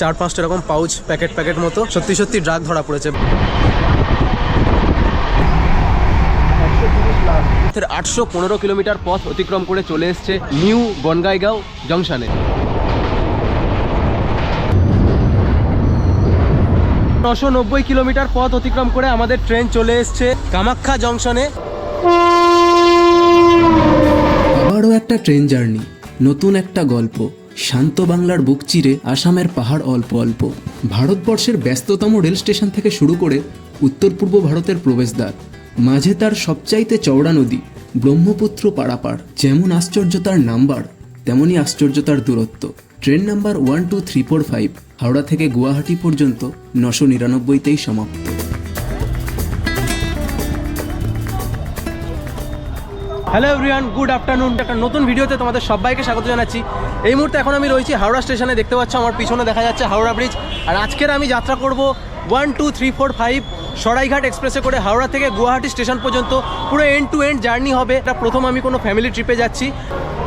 চার পাঁচটা এরকম পাউচ প্যাকেট প্যাকেট মতো। সত্যি সত্যি ড্রাগ ধরা পড়েছে। আটশো পনেরো কিলোমিটার পথ অতিক্রম করে চলে এসছে নিউ বনগাইগাঁও জংশনে। নশো নব্বই কিলোমিটার পথ অতিক্রম করে আমাদের ট্রেন চলে এসছে কামাখ্যা জংশনে। আবারও একটা ট্রেন জার্নি, নতুন একটা গল্প। শান্ত বাংলার বুক চিরে আসামের পাহাড় অল্প অল্প। ভারতবর্ষের ব্যস্ততম রেল স্টেশন থেকে শুরু করে উত্তর পূর্ব ভারতের প্রবেশদ্বার, মাঝে তার সবচাইতে চওড়া নদী, ব্রহ্মপুত্র পারাপার। যেমন আশ্চর্য তার নাম্বার, তেমনই আশ্চর্য তার দূরত্ব। Train number one two three four five Howrah থেকে গুয়াহাটি পর্যন্ত নশো নিরানব্বইতেই সমাপ্ত। হ্যালো এভরিওয়ান গুড আফটারনুন একটা নতুন ভিডিওতে তোমাদের সবাইকে স্বাগত জানাচ্ছি। এই মুহূর্তে এখন আমি রয়েছি হাওড়া স্টেশনে, দেখতে পাচ্ছ আমার পিছনে দেখা যাচ্ছে হাওড়া ব্রিজ আর আজকের আমি যাত্রা করব one two three four five Saraighat এক্সপ্রেসে করে হাওড়া থেকে গুয়াহাটি স্টেশন পর্যন্ত। পুরো এন্ড টু এন্ড জার্নি হবে। এটা প্রথম আমি কোনো ফ্যামিলি ট্রিপে যাচ্ছি।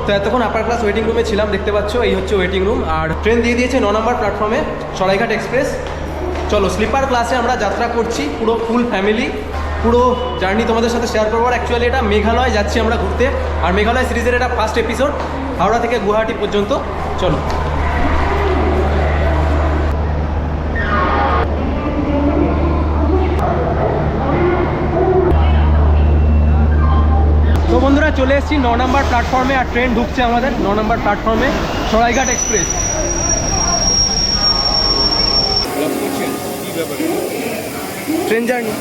তো এতক্ষণ আপার ক্লাস ওয়েটিং রুমে ছিলাম, দেখতে পাচ্ছ এই হচ্ছে ওয়েটিং রুম আর ট্রেন দিয়ে দিয়েছে ন নম্বর প্ল্যাটফর্মে সরাইঘাট এক্সপ্রেস চলো স্লিপার ক্লাসে আমরা যাত্রা করছি, পুরো ফুল ফ্যামিলি পুরো জার্নি তোমাদের সাথে শেয়ার করব। অ্যাকচুয়ালি এটা মেঘালয় যাচ্ছি আমরা ঘুরতে। আর মেঘালয় সিরিজের এটা ফার্স্ট এপিসোড হাওড়া থেকে গুয়াহাটি পর্যন্ত। চলো। তো বন্ধুরা চলে এসেছি ন নম্বর প্ল্যাটফর্মে আর ট্রেন ঢুকছে আমাদের ন নম্বর প্ল্যাটফর্মে সরাইঘাট এক্সপ্রেস ট্রেন জার্নি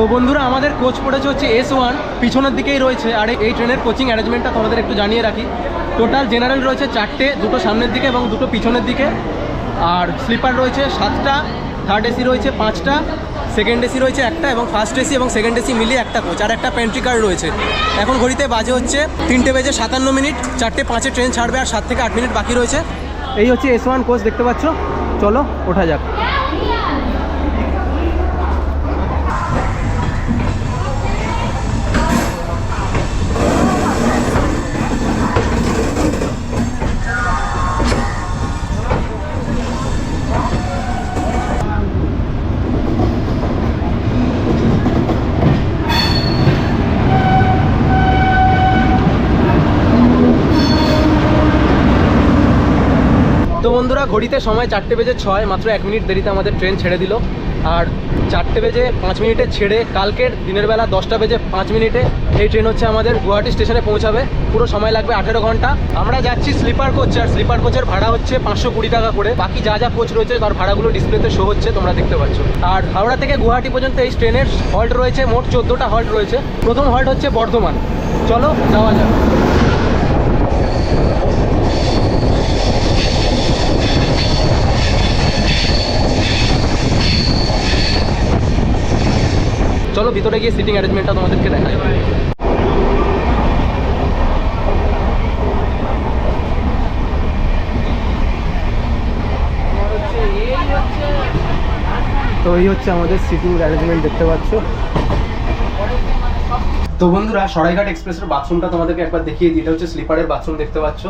তো বন্ধুরা, আমাদের কোচ পড়েছে হচ্ছে এস ওয়ান পিছনের দিকেই রয়েছে। আর এই ট্রেনের কোচিং অ্যারেঞ্জমেন্টটা তোমাদের একটু জানিয়ে রাখি। টোটাল জেনারেল রয়েছে চারটে, দুটো সামনের দিকে এবং দুটো পিছনের দিকে। আর স্লিপার রয়েছে সাতটা থার্ড এসি রয়েছে পাঁচটা সেকেন্ড এসি রয়েছে একটা এবং ফার্স্ট এসি এবং সেকেন্ড এসি মিলিয়ে একটা কোচ আর একটা পেন্ট্রি কার রয়েছে। এখন ঘড়িতে বাজে হচ্ছে তিনটে বেজে সাতান্ন মিনিট। চারটে পাঁচে ট্রেন ছাড়বে আর সাত থেকে আট মিনিট বাকি রয়েছে। এই হচ্ছে এস ওয়ান কোচ দেখতে পাচ্ছ? চলো, ওঠা যাক তো বন্ধুরা ঘড়িতে সময় চারটে বেজে ছয়, মাত্র এক মিনিট দেরিতে আমাদের ট্রেন ছেড়ে দিল। আর চারটে বেজে পাঁচ মিনিটে ছেড়ে কালকের দিনের বেলা দশটা বেজে পাঁচ মিনিটে এই ট্রেন হচ্ছে আমাদের গুয়াহাটি স্টেশনে পৌঁছাবে। পুরো সময় লাগবে আঠেরো ঘণ্টা। আমরা যাচ্ছি স্লিপার কোচ, আর স্লিপার কোচের ভাড়া হচ্ছে পাঁচশো কুড়ি টাকা করে। বাকি যা যা কোচ রয়েছে তার ভাড়াগুলো ডিসপ্লেতে শো হচ্ছে, তোমরা দেখতে পাচ্ছ। আর হাওড়া থেকে গুয়াহাটি পর্যন্ত এই ট্রেনের হল্ট রয়েছে, মোট চোদ্দোটা হল্ট রয়েছে। প্রথম হল্ট হচ্ছে বর্ধমান। চলো, যাওয়া যাক। চলো ভিতরে গিয়ে সিটিং অ্যারেঞ্জমেন্টটা তোমাদেরকে দেখাই। তো এই হচ্ছে আমাদের সিটিং অ্যারেঞ্জমেন্ট দেখতে পাচ্ছ? তো বন্ধুরা, সরাইঘাট এক্সপ্রেসের বাথরুমটা তোমাদেরকে একবার দেখিয়ে দিই। এটা হচ্ছে স্লিপারের বাথরুম, দেখতে পাচ্ছ?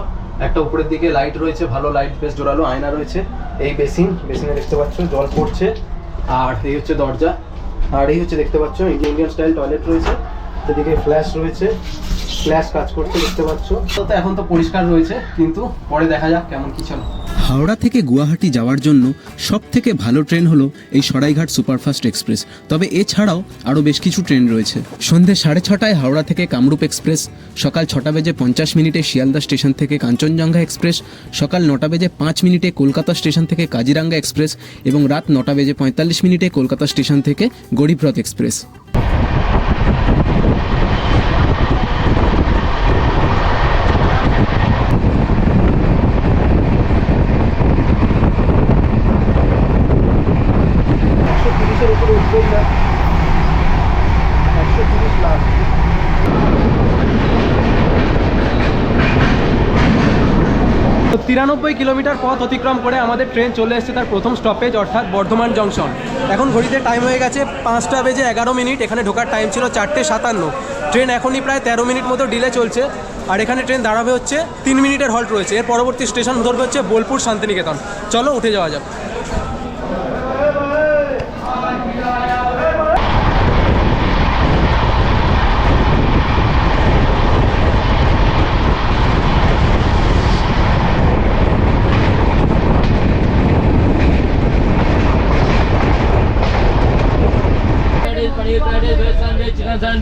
একটা উপরের দিকে লাইট রয়েছে, ভালো লাইট বেশ জোরালো আয়না রয়েছে। এই বেসিন, বেসিনে দেখতে পাচ্ছ, জল পড়ছে। আর এই হচ্ছে দরজা। আর এই হচ্ছে দেখতে পাচ্ছ ইন্ডিয়ান ইন্ডিয়ান স্টাইল টয়লেট রয়েছে, এদিকে ফ্ল্যাশ রয়েছে ফ্ল্যাশ কাজ করছে, দেখতে পাচ্ছ। তো এখন তো পরিষ্কার রয়েছে, কিন্তু পরে দেখা যাক কেমন কি চলো। হাওড়া থেকে গুয়াহাটি যাওয়ার জন্য সব থেকে ভালো ট্রেন হলো এই সরাইঘাট সুপারফাস্ট এক্সপ্রেস। তবে এছাড়াও আরও বেশ কিছু ট্রেন রয়েছে। সন্ধে সাড়ে ছটায় হাওড়া থেকে কামরূপ এক্সপ্রেস, সকাল ছটা বেজে পঞ্চাশ মিনিটে শিয়ালদা স্টেশন থেকে কাঞ্চনজঙ্ঘা এক্সপ্রেস, সকাল নটা বেজে পাঁচ মিনিটে কলকাতা স্টেশন থেকে কাজিরাঙ্গা এক্সপ্রেস এবং রাত নটা বেজে পঁয়তাল্লিশ মিনিটে কলকাতা স্টেশন থেকে গরিবরথ এক্সপ্রেস। তিরানব্বই কিলোমিটার পথ অতিক্রম করে আমাদের ট্রেন চলে এসেছে তার প্রথম স্টপেজ অর্থাৎ বর্ধমান জংশন এখন ঘড়িতে টাইম হয়ে গেছে পাঁচটা বেজে এগারো মিনিট, এখানে ঢোকার টাইম ছিল চারটে সাতান্ন। ট্রেন এখনই প্রায় তেরো মিনিট মতো ডিলে চলছে, আর এখানে ট্রেন দাঁড়াবে হচ্ছে তিন মিনিটের হল্ট রয়েছে। এর পরবর্তী স্টেশন ধরবে হচ্ছে বোলপুর শান্তিনিকেতন। চলো, উঠে যাওয়া যাক। કરસન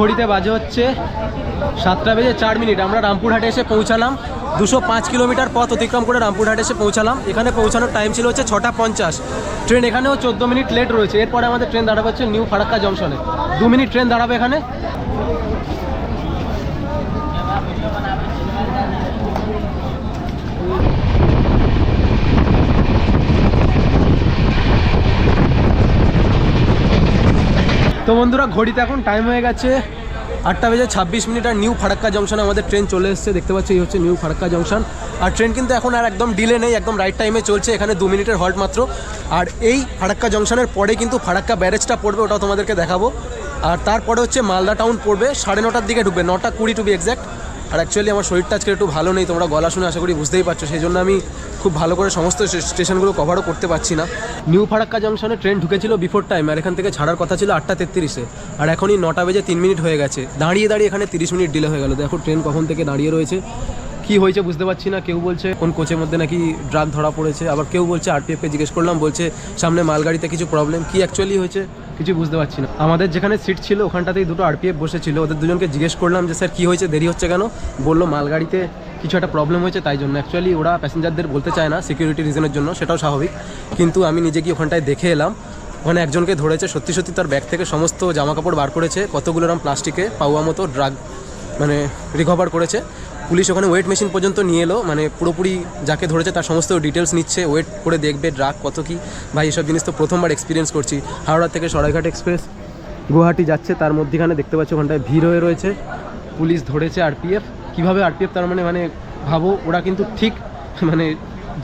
ঘড়িতে বাজে হচ্ছে সাতটা বেজে চার মিনিট। আমরা রামপুরহাটে এসে পৌঁছালাম। দুশো পাঁচ কিলোমিটার পথ অতিক্রম করে রামপুরহাটে এসে পৌঁছালাম। এখানে পৌঁছানোর টাইম ছিল হচ্ছে ছটা পঞ্চাশ। ট্রেন এখানেও চোদ্দ মিনিট লেট রয়েছে। এরপরে আমাদের ট্রেন দাঁড়াবে হচ্ছে নিউ ফারাক্কা জংশনে। দু মিনিট ট্রেন দাঁড়াবে এখানে। তো বন্ধুরা, ঘড়িতে এখন টাইম হয়ে গেছে আটটা বেজে ছাব্বিশ মিনিট আর নিউ ফারাক্কা জংশন আমাদের ট্রেন চলে এসছে। দেখতে পাচ্ছি, এই হচ্ছে নিউ ফারাক্কা জংশন আর ট্রেন কিন্তু এখন আর একদম ডিলে নেই, একদম রাইট টাইমে চলছে, এখানে দু মিনিটের হল্ট মাত্র। আর এই ফারাক্কা জংশনের পরে কিন্তু ফারাক্কা ব্যারেজটা পড়বে, ওটাও তোমাদেরকে দেখাবো। আর তারপরে হচ্ছে মালদা টাউন পড়বে, সাড়ে নটার দিকে ঢুকবে, নটা কুড়ি টু বি এক্স্যাক্ট আর অ্যাকচুয়ালি আমার শরীরটা আজকে একটু ভালো নেই, তোমরা গলা শুনে আশা করি বুঝতেই পারছ, সেই জন্য আমি খুব ভালো করে সমস্ত স্টে- স্টেশনগুলো কভারও করতে পারছি না। নিউ ফারাক্কা জংশনে ট্রেন ঢুকেছিল বিফোর টাইম আর এখান থেকে ছাড়ার কথা ছিল আটটা তেত্রিশে। আর এখনই নটা বেজে তিন মিনিট হয়ে গেছে। দাঁড়িয়ে দাঁড়িয়ে এখানে তিরিশ মিনিট ডিলে হয়ে গেল। দেখো ট্রেন কখন থেকে দাঁড়িয়ে রয়েছে। কি হয়েছে বুঝতে পারছি না। কেউ বলছে কোন কোচের মধ্যে নাকি ড্রাগ ধরা পড়েছে। আবার কেউ বলছে আরপিএফকে জিজ্ঞেস করলাম, বলছে সামনে মালগাড়িতে কিছু প্রবলেম কি অ্যাকচুয়ালি হয়েছে? কিছু বুঝতে পারছি না। আমাদের যেখানে সিট ছিল, ওখানটাতেই দুটো আরপিএফ বসেছিল। ওদের দুজনকে জিজ্ঞেস করলাম যে, স্যার, কী হয়েছে? দেরি হচ্ছে কেন? বলল, মালগাড়িতে কিছু একটা প্রবলেম হয়েছে, তাই জন্য। অ্যাকচুয়ালি ওরা প্যাসেঞ্জারদের বলতে চায় না সিকিউরিটি রিজনের জন্য, সেটাও স্বাভাবিক। কিন্তু আমি নিজে গিয়ে ওখানটায় দেখে এলাম। ওখানে একজনকে ধরেছে, সত্যি সত্যি তার ব্যাগ থেকে সমস্ত জামা কাপড় বার করেছে, কতগুলো রকম প্লাস্টিকে পাওয়া মতো ড্রাগ মানে রিকভার করেছে। পুলিশ ওখানে ওয়েট মেশিন পর্যন্ত নিয়ে এলো মানে পুরোপুরি যাকে ধরেছে তার সমস্ত ডিটেলস নিচ্ছে, ওয়েট করে দেখবে ড্রাগ কত কি। ভাই, এসব জিনিস তো প্রথমবার এক্সপিরিয়েন্স করছি। হাওড়া থেকে সরাইঘাট এক্সপ্রেস গুয়াহাটি যাচ্ছে, তার মধ্যেখানে দেখতে পাচ্ছি ওখানটায় ভিড় হয়ে রয়েছে। পুলিশ ধরেছে আরপিএফ কীভাবে আরপিএফ তার মানে মানে ভাবো, ওরা কিন্তু ঠিক মানে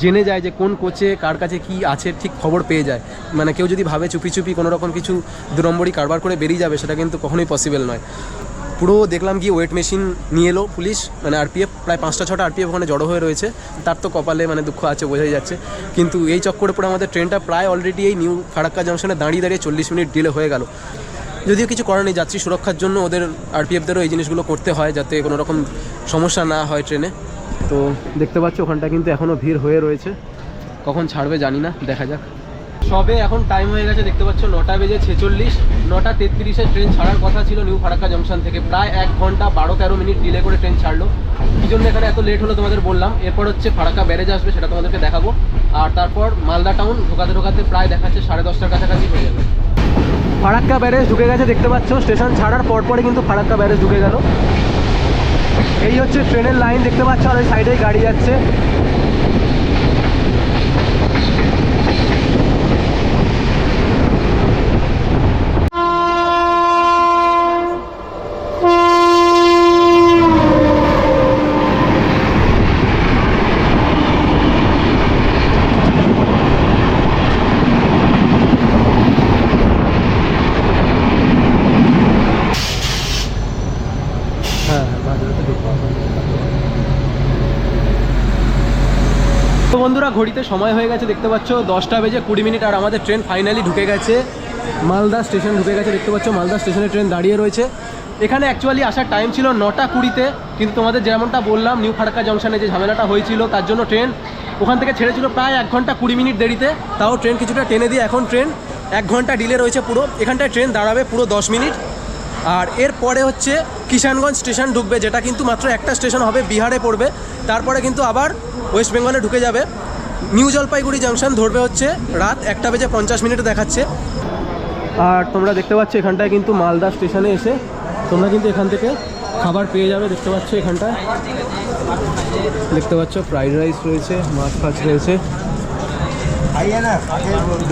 জেনে যায় যে কোন কোচে কার কাছে কি আছে, ঠিক খবর পেয়ে যায়। মানে কেউ যদি ভাবে চুপি চুপি কোনো রকম কিছু দু নম্বরই কারবার করে বেরিয়ে যাবে, সেটা কিন্তু কখনোই পসিবল নয়। পুরো দেখলাম গিয়ে ওয়েট মেশিন নিয়ে এলো পুলিশ মানে আরপিএফ প্রায় পাঁচটা, ছটা আরপিএফ ওখানে জড়ো হয়ে রয়েছে। তার তো কপালে মানে দুঃখ আছে, বোঝাই যাচ্ছে। কিন্তু এই চক্করে পরে আমাদের ট্রেনটা প্রায় অলরেডি এই নিউ ফারাক্কা জংশনে দাঁড়িয়ে দাঁড়িয়ে চল্লিশ মিনিট ডিলে হয়ে গেল। যদিও কিছু করার নেই, যাত্রী সুরক্ষার জন্য ওদের আরপিএফদেরও এই জিনিসগুলো করতে হয়, যাতে কোনো রকম সমস্যা না হয় ট্রেনে। তো দেখতে পাচ্ছ, ওখানটা কিন্তু এখনও ভিড় হয়ে রয়েছে। কখন ছাড়বে জানি না, দেখা যাক। সবে এখন টাইম হয়ে গেছে, দেখতে পাচ্ছ, নটা বেজে ছেচল্লিশ, নটা তেত্রিশে ট্রেন ছাড়ার কথা ছিল নিউ ফারাক্কা জংশন থেকে। প্রায় এক ঘণ্টা বারো তেরো মিনিট ডিলে করে ট্রেন ছাড়লো। কী জন্য এখানে এত লেট হলো তোমাদের বললাম। এরপর হচ্ছে ফারাক্কা ব্যারেজ আসবে, সেটা তোমাদেরকে দেখাবো। আর তারপর মালদা টাউন ঢোকাতে ঢোকাতে প্রায় দেখাচ্ছে সাড়ে দশটার কাছাকাছি হয়ে যাবে ফারাক্কা ব্যারেজ ঢুকে গেছে, দেখতে পাচ্ছ স্টেশন ছাড়ার পর পরপরই কিন্তু ফারাক্কা ব্যারেজ ঢুকে গেল। এই হচ্ছে ট্রেনের লাইন দেখতে পাচ্ছ, আর ওই সাইডেই গাড়ি যাচ্ছে হ্যাঁ মাঝরাতে ঢুকবো। তো বন্ধুরা ঘড়িতে সময় হয়ে গেছে, দেখতে পাচ্ছ, দশটা বেজে কুড়ি মিনিট আর আমাদের ট্রেন ফাইনালি ঢুকে গেছে। মালদা স্টেশন ঢুকে গেছে, দেখতে পাচ্ছ, মালদা স্টেশনে ট্রেন দাঁড়িয়ে রয়েছে। এখানে অ্যাকচুয়ালি আসার টাইম ছিল নটা কুড়িতে, কিন্তু তোমাদের যেমনটা বললাম নিউ ফারাক্কা জংশনে যে ঝামেলাটা হয়েছিল, তার জন্য ট্রেন ওখান থেকে ছেড়েছিল প্রায় এক ঘণ্টা কুড়ি মিনিট দেরিতে। তাও ট্রেন কিছুটা টেনে দিয়ে এখন ট্রেন এক ঘণ্টা ডিলে রয়েছে পুরো। এখানটায় ট্রেন দাঁড়াবে পুরো দশ মিনিট। আর এরপরে হচ্ছে কিষানগঞ্জ স্টেশন ঢুকবে, যেটা কিন্তু মাত্র একটা স্টেশন হবে, বিহারে পড়বে। তারপরে কিন্তু আবার ওয়েস্ট বেঙ্গলে ঢুকে যাবে। নিউ জলপাইগুড়ি জাংশন ধরবে হচ্ছে রাত একটা বেজে পঞ্চাশ মিনিটে দেখাচ্ছে। আর তোমরা দেখতে পাচ্ছ এখানটায় কিন্তু মালদা স্টেশনে এসে তোমরা কিন্তু এখান থেকে খাবার পেয়ে যাবে দেখতে পাচ্ছ এখানটায়। দেখতে পাচ্ছ ফ্রাইড রাইস রয়েছে মাছ ফাছ রয়েছে।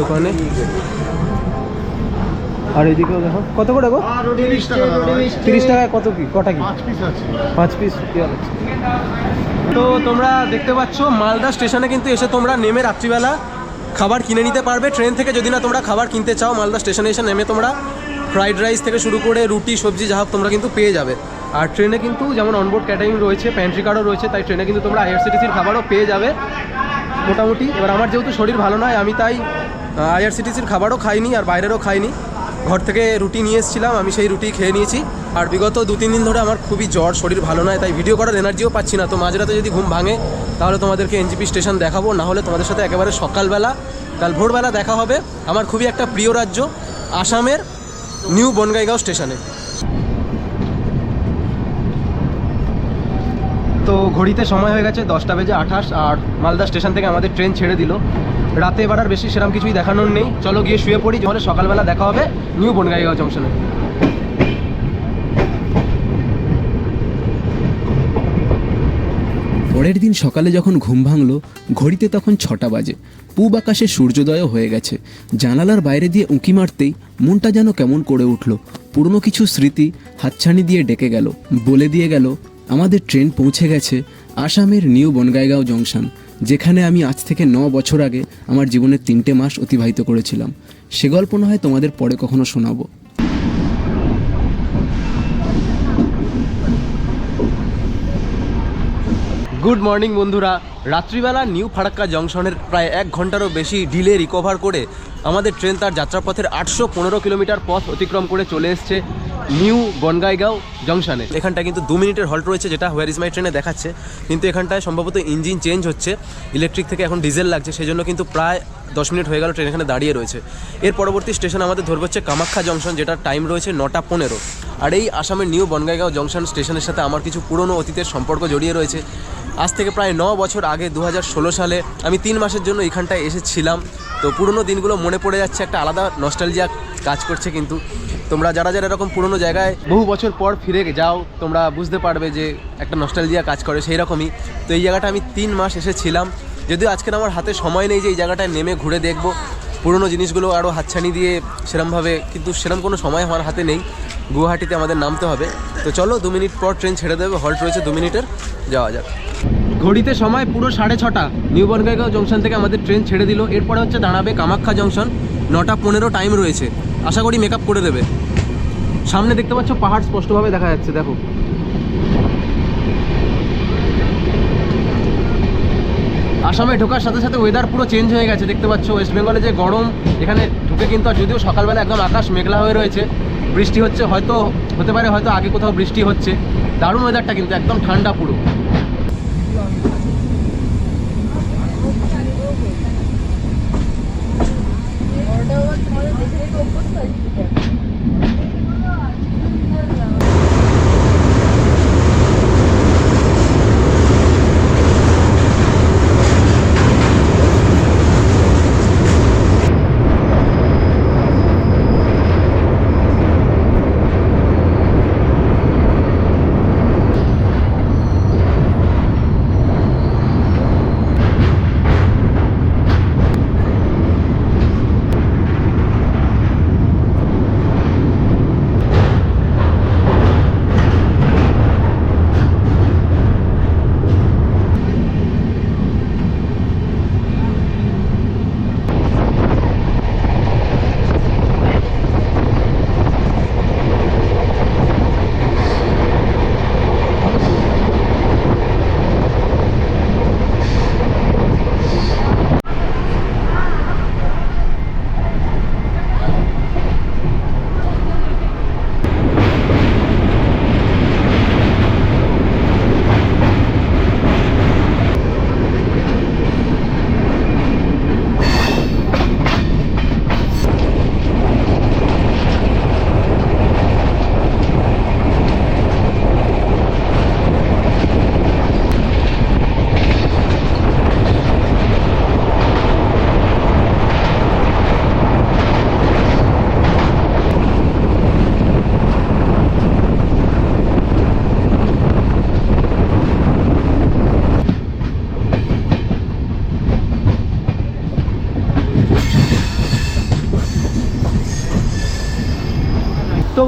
দোকানে। আর এদিকেও দেখো কত করে গো? তিরিশ টাকায় কত কি? কটা কি? পাঁচ পিস তো তোমরা দেখতে পাচ্ছ, মালদা স্টেশনে কিন্তু এসে তোমরা নেমে রাত্রিবেলা খাবার কিনে নিতে পারবে। ট্রেন থেকে যদি না তোমরা খাবার কিনতে চাও, মালদা স্টেশনে এসে নেমে তোমরা ফ্রাইড রাইস থেকে শুরু করে রুটি, সবজি, যা তোমরা কিন্তু পেয়ে যাবে। আর ট্রেনে কিন্তু যেমন অনবোর্ড ক্যাটারিং রয়েছে প্যান্ট্রি কার্ডও রয়েছে, তাই ট্রেনে কিন্তু তোমরা আইআরসিটিসির খাবারও পেয়ে যাবে মোটামুটি। এবার আমার যেহেতু শরীর ভালো নয়, আমি তাই আইআরসিটিসির খাবারও খাইনি আর বাইরেরও খাইনি। ঘর থেকে রুটি নিয়ে এসেছিলাম, আমি সেই রুটি খেয়ে নিয়েছি। আর বিগত দু তিন দিন ধরে আমার খুবই জ্বর, শরীর ভালো নয়, তাই ভিডিও করার এনার্জিও পাচ্ছি না। তো মাঝরাতে যদি ঘুম ভাঙে, তাহলে তোমাদেরকে এনজিপি স্টেশন দেখাবো। না হলে তোমাদের সাথে একেবারে সকালবেলা, কাল ভোরবেলা দেখা হবে আমার খুবই একটা প্রিয় রাজ্য, আসামের নিউ বনগাইগাঁও স্টেশনে তো ঘড়িতে সময় হয়ে গেছে দশটা বেজে আঠাশ, আর মালদা স্টেশন থেকে আমাদের ট্রেন ছেড়ে দিল। রাতে এবার আর বেশি সেরকম কিছুই দেখানোর নেই। চলো গিয়ে শুয়ে পড়ি, তাহলে সকালবেলা দেখা হবে নিউ বনগাইগাঁও জংশনে পরের দিন সকালে যখন ঘুম ভাঙল, ঘড়িতে তখন ছটা বাজে। পূব আকাশে সূর্যোদয়ও হয়ে গেছে। জানালার বাইরে দিয়ে উঁকি মারতেই মনটা যেন কেমন করে উঠল। পুরনো কিছু স্মৃতি হাতছানি দিয়ে ডেকে গেল। বলে দিয়ে গেল, আমাদের ট্রেন পৌঁছে গেছে আসামের নিউ বনগাইগাঁও জংশন, যেখানে আমি আজ থেকে ন বছর আগে আমার জীবনের তিনটে মাস অতিবাহিত করেছিলাম। সে গল্প না হয় তোমাদের পরে কখনো শোনাবো। গুড মর্নিং বন্ধুরা। রাত্রিবেলা নিউ ফারাক্কা জংশনের প্রায় এক ঘন্টারও বেশি ডিলে রিকভার করে আমাদের ট্রেন তার যাত্রাপথের আটশো পনেরো কিলোমিটার পথ অতিক্রম করে চলে এসছে নিউ বনগাইগাঁও জংশনে। এখানটায় কিন্তু দু মিনিটের হল্ট রয়েছে, যেটা হোয়ার ইজ মাই ট্রেনে দেখাচ্ছে। কিন্তু এখানটায় সম্ভবত ইঞ্জিন চেঞ্জ হচ্ছে ইলেকট্রিক থেকে এখন ডিজেল লাগছে সেই জন্য কিন্তু প্রায় দশ মিনিট হয়ে গেল ট্রেন এখানে দাঁড়িয়ে রয়েছে। এর পরবর্তী স্টেশন আমাদের ধরবে হচ্ছে কামাখ্যা জংশন, যেটার টাইম রয়েছে নটা পনেরো। আর এই আসামের নিউ বনগাইগাঁও জংশন স্টেশনের সাথে আমার কিছু পুরনো অতীতের সম্পর্ক জড়িয়ে রয়েছে। আজ থেকে প্রায় ন বছর আগে দু হাজার ষোলো সালে আমি তিন মাসের জন্য এখানটায় এসেছিলাম। তো পুরনো দিনগুলো মনে পড়ে যাচ্ছে, একটা আলাদা নস্টালজিয়া কাজ করছে কিন্তু। তোমরা যারা যারা এরকম পুরনো জায়গায় বহু বছর পর ফিরে যাও, তোমরা বুঝতে পারবে যে একটা নস্টালজিয়া কাজ করে সেই রকমই তো এই জায়গাটা আমি তিন মাস এসেছিলাম। যদিও আজকের আমার হাতে সময় নেই যে এই জায়গাটায় নেমে ঘুরে দেখব। পুরনো জিনিসগুলো আরও হাতছানি দিয়ে সেরমভাবে, কিন্তু সেরম কোনো সময় আমার হাতে নেই। গুয়াহাটিতে আমাদের নামতে হবে। তো চলো দু মিনিট পর ট্রেন ছেড়ে দেবে হল্ট রয়েছে দু মিনিটের। যাওয়া যাক। ঘড়িতে সময় পুরো সাড়ে ছটা। নিউ বনগাইগাঁও জংশন থেকে আমাদের ট্রেন ছেড়ে দিল। এরপরে হচ্ছে দাঁড়াবে কামাখ্যা জংশন। নটা পনেরো টাইম রয়েছে। আশা করি মেকআপ করে দেবে। সামনে দেখতে পাচ্ছ পাহাড় স্পষ্টভাবে দেখা যাচ্ছে, দেখো। আসামে ঢোকার সাথে সাথে ওয়েদার পুরো চেঞ্জ হয়ে গেছে, দেখতে পাচ্ছ। ওয়েস্ট বেঙ্গলে যে গরম, এখানে ঢুকে কিন্তু, আর যদিও সকালবেলা একদম আকাশ মেঘলা হয়ে রয়েছে, বৃষ্টি হচ্ছে, হয়তো হতে পারে, হয়তো আগে কোথাও বৃষ্টি হচ্ছে। দারুণ ওয়েদারটা কিন্তু, একদম ঠান্ডা পুরো। Orada olan orada destek olması da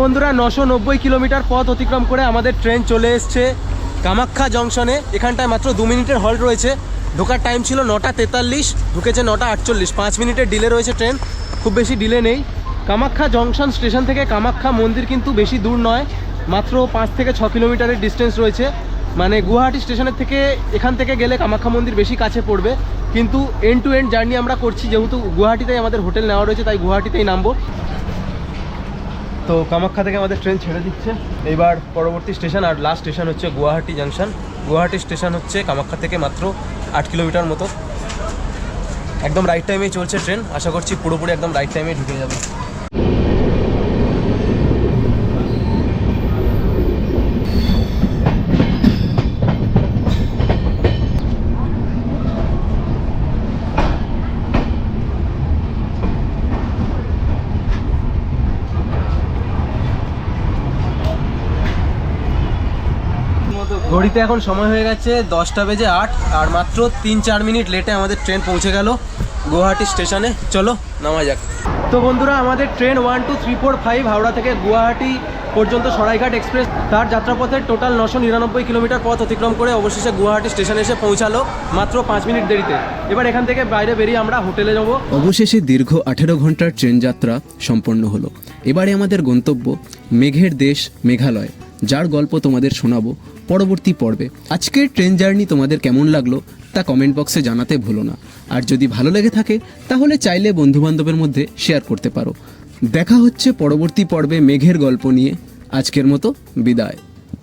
বন্ধুরা নশো নব্বই কিলোমিটার পথ অতিক্রম করে আমাদের ট্রেন চলে এসছে কামাখ্যা জংশনে। এখানটায় মাত্র দু মিনিটের হল্ট রয়েছে। ঢোকার টাইম ছিল নটা তেতাল্লিশ, ঢুকেছে নটা আটচল্লিশ। পাঁচ মিনিটের ডিলে রয়েছে ট্রেন। খুব বেশি ডিলে নেই। কামাখ্যা জংশন স্টেশন থেকে কামাখ্যা মন্দির কিন্তু বেশি দূর নয়। মাত্র পাঁচ থেকে ছ কিলোমিটারের ডিস্টেন্স রয়েছে। মানে গুয়াহাটি স্টেশনের থেকে এখান থেকে গেলে কামাখ্যা মন্দির বেশি কাছে পড়বে। কিন্তু এন্ড টু এন্ড জার্নি আমরা করছি, যেহেতু গুয়াহাটিতেই আমাদের হোটেল নেওয়া রয়েছে, তাই গুয়াহাটিতেই নামবো। তো কামাখ্যা থেকে আমাদের ট্রেন ছেড়ে দিচ্ছে। এবার পরবর্তী স্টেশন আর লাস্ট স্টেশন হচ্ছে গুয়াহাটি জাংশন গুয়াহাটি স্টেশন হচ্ছে কামাখ্যা থেকে মাত্র আট কিলোমিটার মতো। একদম রাইট টাইমেই চলছে ট্রেন আশা করছি পুরোপুরি একদম রাইট টাইমেই ঢুকে যাবে। ঘড়িতে এখন সময় হয়ে গেছে দশটা বেজে আট, আর মাত্র তিন চার মিনিট লেটে আমাদের ট্রেন পৌঁছে গেল গুয়াহাটি স্টেশনে। চলো নামা যাক। তো বন্ধুরা, আমাদের train one, two, three, four, five Howrah থেকে গুয়াহাটি পর্যন্ত সরাইঘাট এক্সপ্রেস। তার যাত্রাপথে টোটাল নশো নিরানব্বই কিলোমিটার পথ অতিক্রম করে অবশেষে গুয়াহাটি স্টেশনে এসে পৌঁছালো মাত্র পাঁচ মিনিট দেরিতে। এবার এখান থেকে বাইরে বেরিয়ে আমরা হোটেলে যাব। অবশেষে দীর্ঘ আঠেরো ঘণ্টার ট্রেন যাত্রা সম্পন্ন হলো। এবারে আমাদের গন্তব্য মেঘের দেশ মেঘালয়। যার গল্প তোমাদের শোনাবো পরবর্তী পর্বে। আজকের ট্রেন জার্নি তোমাদের কেমন লাগল তা কমেন্ট বক্সে জানাতে ভুলো না। আর যদি ভালো লেগে থাকে, তাহলে চাইলে বন্ধুবান্ধবের মধ্যে শেয়ার করতে পারো। দেখা হচ্ছে পরবর্তী পর্বে মেঘের গল্প নিয়ে। আজকের মতো বিদায়।